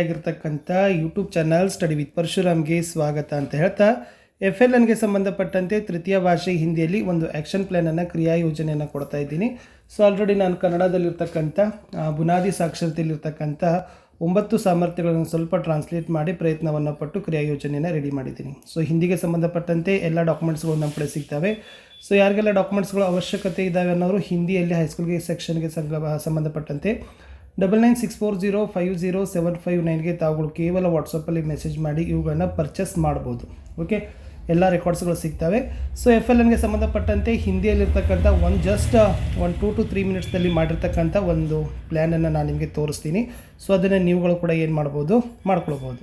ಆಗಿರ್ತಕ್ಕಂಥ YouTube channel study with ಪರಶುರಾಮ್ಗೆ ಸ್ವಾಗತ ಅಂತ ಹೇಳ್ತಾ ಎಫ್ ಎಲ್ ಎನ್ಗೆ ಸಂಬಂಧಪಟ್ಟಂತೆ ತೃತೀಯ ಭಾಷೆ ಹಿಂದಿಯಲ್ಲಿ ಒಂದು ಆ್ಯಕ್ಷನ್ ಪ್ಲ್ಯಾನನ್ನು ಕ್ರಿಯಾ ಯೋಜನೆಯನ್ನು ಕೊಡ್ತಾ ಇದ್ದೀನಿ. ಸೊ ಆಲ್ರೆಡಿ ನಾನು ಕನ್ನಡದಲ್ಲಿರ್ತಕ್ಕಂಥ ಬುನಾದಿ ಸಾಕ್ಷರತೆಯಲ್ಲಿರ್ತಕ್ಕಂಥ ಒಂಬತ್ತು ಸಾಮರ್ಥ್ಯಗಳನ್ನು ಸ್ವಲ್ಪ ಟ್ರಾನ್ಸ್ಲೇಟ್ ಮಾಡಿ ಪ್ರಯತ್ನವನ್ನು ಪಟ್ಟು ಕ್ರಿಯಾ ಯೋಜನೆಯನ್ನು ರೆಡಿ ಮಾಡಿದ್ದೀನಿ. ಸೊ ಹಿಂದಿಗೆ ಸಂಬಂಧಪಟ್ಟಂತೆ ಎಲ್ಲ ಡಾಕ್ಯುಮೆಂಟ್ಸ್ಗಳು ನಮ್ಮ ಕಡೆ ಸಿಗ್ತವೆ. ಸೊ ಯಾರಿಗೆಲ್ಲ ಡಾಕ್ಯುಮೆಂಟ್ಸ್ಗಳು ಅವಶ್ಯಕತೆ ಇದ್ದಾವೆ ಅನ್ನೋರು ಹಿಂದಿಯಲ್ಲಿ ಹೈಸ್ಕೂಲ್ಗೆ ಸೆಕ್ಷನ್ಗೆ ಸಂಬಂಧಪಟ್ಟಂತೆ double nine six four zero five zero seven five ನೈನ್ಗೆ ತಾವುಗಳು ಕೇವಲ ವಾಟ್ಸಪ್ಪಲ್ಲಿ ಮೆಸೇಜ್ ಮಾಡಿ ಇವುಗಳನ್ನ ಪರ್ಚೇಸ್ ಮಾಡ್ಬೋದು. ಓಕೆ ಎಲ್ಲ ರೆಕಾರ್ಡ್ಸ್ಗಳು ಸಿಗ್ತವೆ. ಸೊ ಎಫ್ ಎಲ್ ಎನ್ಗೆ ಸಂಬಂಧಪಟ್ಟಂತೆ ಹಿಂದಿಯಲ್ಲಿರ್ತಕ್ಕಂಥ ಒಂದು ಜಸ್ಟ್ ಒಂದು ಟೂ ಟು ತ್ರೀ ಮಿನಿಟ್ಸ್ದಲ್ಲಿ ಮಾಡಿರ್ತಕ್ಕಂಥ ಒಂದು ಪ್ಲ್ಯಾನನ್ನು ನಾನು ನಿಮಗೆ ತೋರಿಸ್ತೀನಿ. ಸೊ ಅದನ್ನು ನೀವುಗಳು ಕೂಡ ಏನು ಮಾಡ್ಬೋದು? ಮಾಡ್ಕೊಳ್ಬೋದು.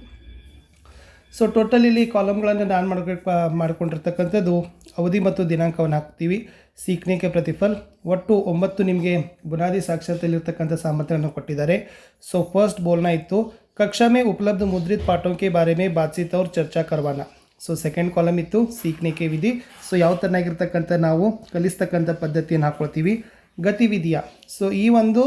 ಸೊ ಟೋಟಲ್ ಇಲ್ಲಿ ಕಾಲಮ್ಗಳನ್ನು ನಾನು ಮಾಡ್ಕೊ, ಮಾಡ್ಕೊಂಡಿರ್ತಕ್ಕಂಥದ್ದು ಅವಧಿ ಮತ್ತು ದಿನಾಂಕವನ್ನು ಹಾಕ್ತೀವಿ. ಸೀಕ್ನಿಕೆ ಪ್ರತಿಫಲ್. ಒಟ್ಟು ಒಂಬತ್ತು ನಿಮಗೆ ಬುನಾದಿ ಸಾಕ್ಷರತೆಯಲ್ಲಿರ್ತಕ್ಕಂಥ ಸಾಮರ್ಥ್ಯವನ್ನು ಕೊಟ್ಟಿದ್ದಾರೆ. ಸೊ ಫಸ್ಟ್ ಬೋಲ್ನ ಇತ್ತು. ಕಕ್ಷಾ ಮೇ ಉಪಲಬ್ಧ ಮುದ್ರಿತ ಪಾಠೋಂಕೆ ಬಾರೇ ಮೇ ಬಾತ್ಸೀತ್ ಅವ್ರ ಚರ್ಚಾ ಕರ್ವಾನ. ಸೊ ಸೆಕೆಂಡ್ ಕಾಲಮ್ ಇತ್ತು. ಸೀಕ್ನಿಕೆ ವಿಧಿ. ಸೊ ಯಾವ ಥರನಾಗಿರ್ತಕ್ಕಂಥ ನಾವು ಕಲಿಸ್ತಕ್ಕಂಥ ಪದ್ಧತಿಯನ್ನು ಹಾಕ್ಕೊಳ್ತೀವಿ ಗತಿವಿಧಿಯ. ಸೊ ಈ ಒಂದು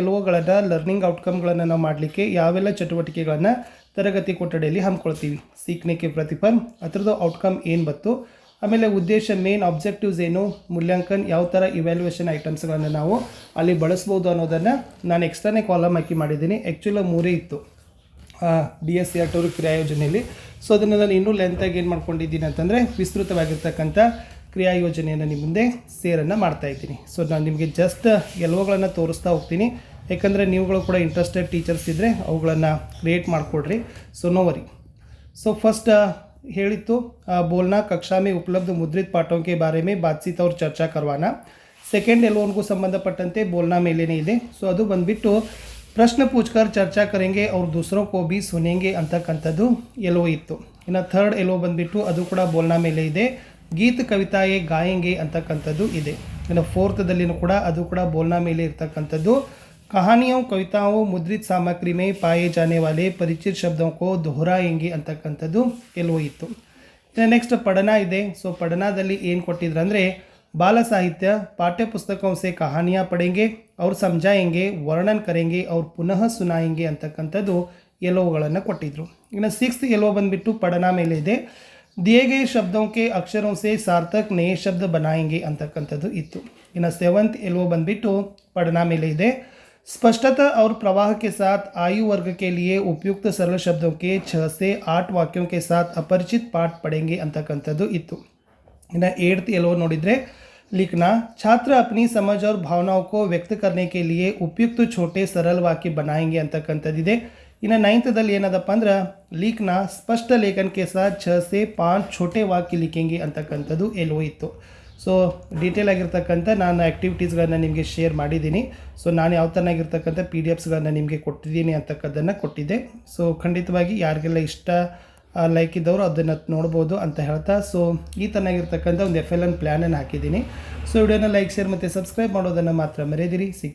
ಎಲ್ಲೋಗಳನ್ನು ಲರ್ನಿಂಗ್ ಔಟ್ಕಮ್ಗಳನ್ನು ನಾವು ಮಾಡಲಿಕ್ಕೆ ಯಾವೆಲ್ಲ ಚಟುವಟಿಕೆಗಳನ್ನು ತರಗತಿ ಕೊಠಡಿಯಲ್ಲಿ ಹಮ್ಮಿಕೊಳ್ತೀವಿ. ಸೀಕ್ನಿಕೆ ಪ್ರತಿಫಲ್. ಅದರದ್ದು ಔಟ್ಕಮ್ ಏನು ಬತ್ತು ಆಮೇಲೆ ಉದ್ದೇಶ ಮೇನ್ ಆಬ್ಜೆಕ್ಟಿವ್ಸ್ ಏನು? ಮೂಲ್ಯಾಂಕನ್ ಯಾವ ಥರ ಇವ್ಯಾಲ್ಯೂಯೇಷನ್ ಐಟಮ್ಸ್ಗಳನ್ನು ನಾವು ಅಲ್ಲಿ ಬಳಸ್ಬೋದು ಅನ್ನೋದನ್ನು ನಾನು ಎಕ್ಸ್ಟ್ರಾನೇ ಕಾಲಮ್ ಹಾಕಿ ಮಾಡಿದ್ದೀನಿ. ಆ್ಯಕ್ಚುಲಿ ಮೂರೇ ಇತ್ತು. D S C R tour ಕ್ರಿಯಾ ಯೋಜನೆಯಲ್ಲಿ ಸೊ ಅದನ್ನು ನಾನು ಇನ್ನೂ ಲೆಂತಾಗಿ ಏನು ಮಾಡ್ಕೊಂಡಿದ್ದೀನಿ ಅಂತಂದರೆ ವಿಸ್ತೃತವಾಗಿರ್ತಕ್ಕಂಥ ಕ್ರಿಯಾ ಯೋಜನೆಯನ್ನು ನಿಮ್ಮ ಮುಂದೆ ಸೇರನ್ನು ಮಾಡ್ತಾ ಇದ್ದೀನಿ. ಸೊ ನಾನು ನಿಮಗೆ ಜಸ್ಟ್ ಎಲ್ಲವುಗಳನ್ನು ತೋರಿಸ್ತಾ ಹೋಗ್ತೀನಿ. ಯಾಕಂದರೆ ನೀವುಗಳು ಕೂಡ ಇಂಟ್ರೆಸ್ಟೆಡ್ ಟೀಚರ್ಸ್ ಇದ್ದರೆ ಅವುಗಳನ್ನು ಕ್ರಿಯೇಟ್ ಮಾಡಿಕೊಡ್ರಿ. So no worry so first ಹೇಳಿತ್ತು ಆ, बोलना कक्षा में उपलब्ध मुद्रित पाठों के बारे में बातचीत और ಚರ್ಚಾ करवाना ಸೆಕೆಂಡ್ ಎಲ್ಲವನ್ಗೂ ಸಂಬಂಧಪಟ್ಟಂತೆ ಬೋಲ್ನಾ ಮೇಲೇನೇ ಇದೆ ಸೊ ಅದು ಬಂದ್ಬಿಟ್ಟು ಪ್ರಶ್ನೆ ಪೂಚ್ಕರ್ ಚರ್ಚಾ ಕರೆಂಗೆ ಅವ್ರು ದೂಸರೋ ಕೋ ಬಿ ಸುನೆಂಗೆ ಅಂತಕ್ಕಂಥದ್ದು ಎಲ್ಲೋ ಇತ್ತು ಇನ್ನು ಥರ್ಡ್ ಎಲ್ಲೋ ಬಂದ್ಬಿಟ್ಟು ಅದು ಕೂಡ ಬೋಲ್ನಾ ಮೇಲೆ ಇದೆ ಗೀತ್ ಕವಿತಾಯೇ ಗಾಯಂಗೆ ಅಂತಕ್ಕಂಥದ್ದು ಇದೆ ಇನ್ನು ಫೋರ್ತದಲ್ಲಿನೂ ಕೂಡ ಅದು ಕೂಡ ಬೋಲ್ನಾ ಮೇಲೆ ಇರ್ತಕ್ಕಂಥದ್ದು कहानियों कविताओं मुद्रित सामग्री में पाए जाने वाले परिचित शब्दों को दोहराएंगे ಅಂತಕ್ಕಂಥದ್ದು ಎಲ್ಲೋ ಇತ್ತು ಇನ್ನು ನೆಕ್ಸ್ಟ್ ಪಠಣ ಇದೆ ಸೊ ಪಠಣದಲ್ಲಿ ಏನು ಕೊಟ್ಟಿದ್ರು ಅಂದರೆ ಬಾಲ ಸಾಹಿತ್ಯ पाठ्य पुस्तकों से कहानियाँ पढ़ेंगे और समझाएंगे ವರ್ಣನ್ ಕರೆಂಗೆ ಅವ್ರು ಪುನಃ ಸುನಾಯಂಗೆ ಅಂತಕ್ಕಂಥದ್ದು ಎಲೋಗಳನ್ನು ಕೊಟ್ಟಿದ್ರು ಇನ್ನು ಸಿಕ್ಸ್ತ್ ಎಲೋ ಬಂದ್ಬಿಟ್ಟು ಪಠಣ ಮೇಲೆ ಇದೆ दिए गए शब्दों के अक्षरों से सार्थक नए शब्द बनाएंगे ಅಂತಕ್ಕಂಥದ್ದು ಇತ್ತು ಇನ್ನು ಸೆವೆಂತ್ ಎಲ್ವೋ ಬಂದ್ಬಿಟ್ಟು ಪಠಣ ಮೇಲೆ ಇದೆ स्पष्टता और प्रवाह के साथ आयु वर्ग के लिए उपयुक्त सरल शब्दों के छः से आठ वाक्यों के साथ अपरिचित पाठ पढ़ेंगे ಅಂತಕ್ಕಂಥದ್ದು ಇತ್ತು ಇನ್ನು ಏಡ್ತ್ ಎಲ್ಲೋ ನೋಡಿದರೆ लिखना छात्र अपनी समझ और भावनाओं को व्यक्त करने के लिए उपयुक्त छोटे सरल वाक्य बनाएंगे ಅಂತಕ್ಕಂಥದ್ದಿದೆ ಇನ್ನು ನೈನ್ತದಲ್ಲಿ ಏನದಪ್ಪ ಅಂದ್ರೆ ಲಿಖನ ಸ್ಪಷ್ಟ ಲೇಖನ ಕೆ ಸಾಥ್ ಛ ಸೆ ಪಾಂಚ್ ಛೋಟೆ ವಾಕ್ಯ ಲಿಖೆಂಗೆ ಅಂತಕ್ಕಂಥದ್ದು ಎಲ್ಲೋ ಇತ್ತು ಸೊ ಡೀಟೇಲ್ ಆಗಿರ್ತಕ್ಕಂಥ ನಾನು ಆ್ಯಕ್ಟಿವಿಟೀಸ್ಗಳನ್ನ ನಿಮಗೆ ಶೇರ್ ಮಾಡಿದ್ದೀನಿ. ಸೊ ನಾನು ಯಾವ ಥರನಾಗಿರ್ತಕ್ಕಂಥ ಪಿ ಡಿ ಎಫ್ಸ್ಗಳನ್ನ ನಿಮಗೆ ಕೊಟ್ಟಿದ್ದೀನಿ ಅಂತಕ್ಕದ್ದನ್ನು ಕೊಟ್ಟಿದ್ದೆ. ಸೊ ಖಂಡಿತವಾಗಿ ಯಾರಿಗೆಲ್ಲ ಇಷ್ಟ ಲೈಕ್ ಇದ್ದವರು ಅದನ್ನು ನೋಡ್ಬೋದು ಅಂತ ಹೇಳ್ತಾ. ಸೊ ಈ ಥರನಾಗಿರ್ತಕ್ಕಂಥ ಒಂದು ಎಫ್ ಎಲ್ ಎನ್ ಪ್ಲ್ಯಾನನ್ನು ಹಾಕಿದ್ದೀನಿ. ಸೊ ವಿಡಿಯೋನ ಲೈಕ್ ಶೇರ್ ಮತ್ತು ಸಬ್ಸ್ಕ್ರೈಬ್ ಮಾಡೋದನ್ನು ಮಾತ್ರ ಮರೆಯದಿರಿ ಸಿಗ್ತೀನಿ